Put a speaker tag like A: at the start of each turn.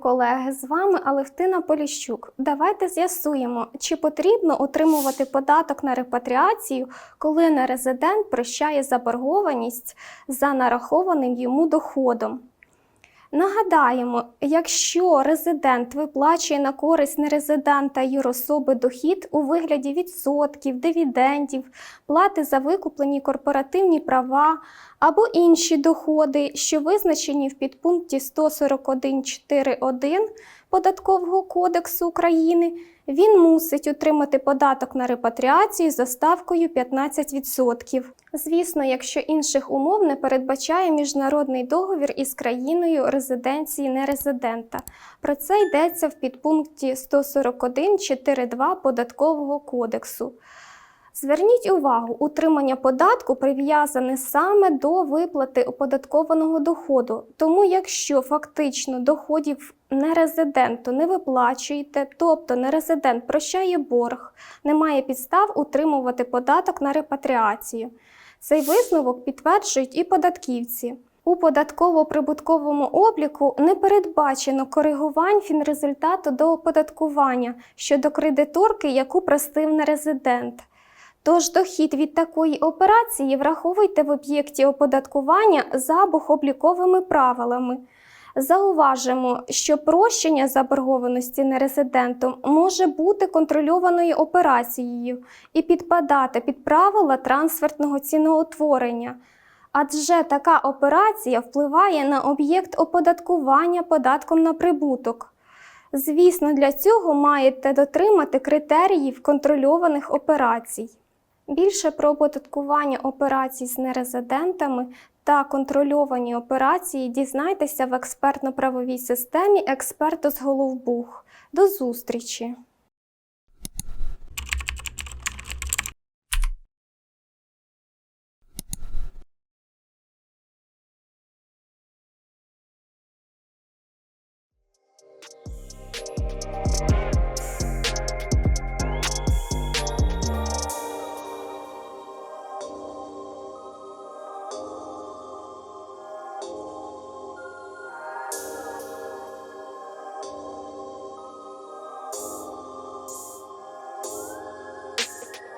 A: колеги! З вами Алевтина Поліщук. Давайте з'ясуємо, чи потрібно отримувати податок на репатріацію, коли нерезидент прощає заборгованість за нарахованим йому доходом. Нагадаємо, якщо резидент виплачує на користь нерезидента юрособи дохід у вигляді відсотків, дивідендів, плати за викуплені корпоративні права або інші доходи, що визначені в підпункті 141.4.1 Податкового кодексу України, він мусить отримати податок на репатріацію за ставкою 15%. Звісно, якщо інших умов не передбачає міжнародний договір із країною резиденції нерезидента. Про це йдеться в підпункті 141.4.2 Податкового кодексу. Зверніть увагу, утримання податку прив'язане саме до виплати оподаткованого доходу. Тому, якщо фактично доходів нерезиденту не виплачуєте, тобто нерезидент прощає борг, немає підстав утримувати податок на репатріацію. Цей висновок підтверджують і податківці. У податково-прибутковому обліку не передбачено коригувань фінрезультату до оподаткування щодо кредиторки, яку простив нерезидент. Тож дохід від такої операції враховуйте в об'єкті оподаткування за бухобліковими правилами. Зауважимо, що прощення заборгованості нерезидентом може бути контрольованою операцією і підпадати під правила трансфертного ціноутворення. Адже така операція впливає на об'єкт оподаткування податком на прибуток. Звісно, для цього маєте дотримати критеріїв контрольованих операцій. Більше про оподаткування операцій з нерезидентами та контрольовані операції дізнайтеся в експертно-правовій системі експерту з Головбух. До зустрічі!